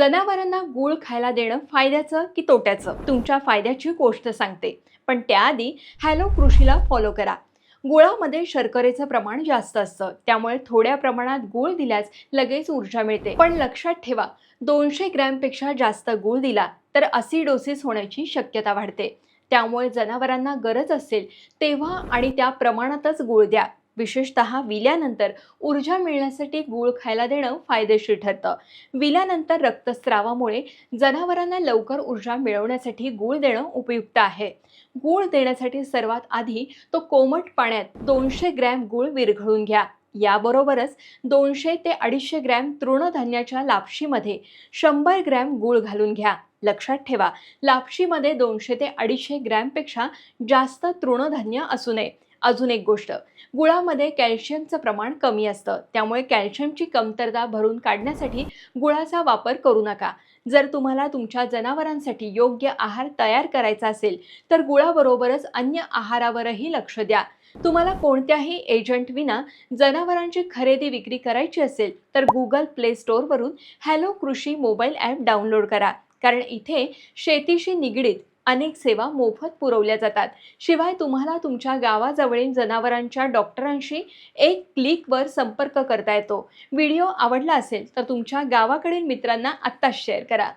जनावरांना गुळ खायला देणं फायद्याचं की तोट्याचं? तुमच्या फायद्याची गोष्ट सांगते. पण त्याआधी हॅलो कृषीला फॉलो करा. गुळामध्ये शर्करेचं प्रमाण जास्त असतं. त्यामुळे थोड्या प्रमाणात गुळ दिल्यास लगेच ऊर्जा मिळते. पण लक्षात ठेवा दोनशे ग्रॅमपेक्षा जास्त गुळ दिला तर असिडोसिस होण्याची शक्यता वाढते. त्यामुळे जनावरांना गरज असेल तेव्हा आणि त्या प्रमाणातच गुळ द्या. विशेषतः विल्यानंतर ऊर्जा मिळण्यासाठी गूळ खायला देणं फायदेशीर ठरतं. विल्यानंतर रक्तस्रावामुळे जनावरांना लवकर ऊर्जा मिळवण्यासाठी गूळ देणं उपयुक्त आहे. गूळ देण्यासाठी सर्वात आधी तो कोमट पाण्यात दोनशे ग्रॅम गूळ विरघळून घ्या. याबरोबरच दोनशे ते अडीचशे ग्रॅम तृणधान्याच्या लापशीमध्ये शंभर ग्रॅम गूळ घालून घ्या. लक्षात ठेवा लापशीमध्ये दोनशे ते अडीचशे ग्रॅमपेक्षा जास्त तृणधान्य असू नये. अजून एक गोष्ट. गुळामध्ये कॅल्शियमचं प्रमाण कमी असतं. त्यामुळे कॅल्शियमची कमतरता भरून काढण्यासाठी गुळाचा वापर करू नका. जर तुम्हाला तुमच्या जनावरांसाठी योग्य आहार तयार करायचा असेल तर गुळाबरोबरच अन्य आहारावरही लक्ष द्या. तुम्हाला कोणत्याही एजंट विना जनावरांची खरेदी विक्री करायची असेल तर Google play स्टोअरवरून hello Krushi mobile app download करा. कारण इथे शेतीशी निगडीत अनेक सेवा मोफत पुरवल्या जातात. शिवाय तुम्हाला तुमच्या गावाजवळील जनावरांच्या डॉक्टरांशी एक क्लिकवर संपर्क करता येतो. व्हिडिओ आवडला असेल तर तुमच्या गावाकडील मित्रांना आत्ताच शेअर करा.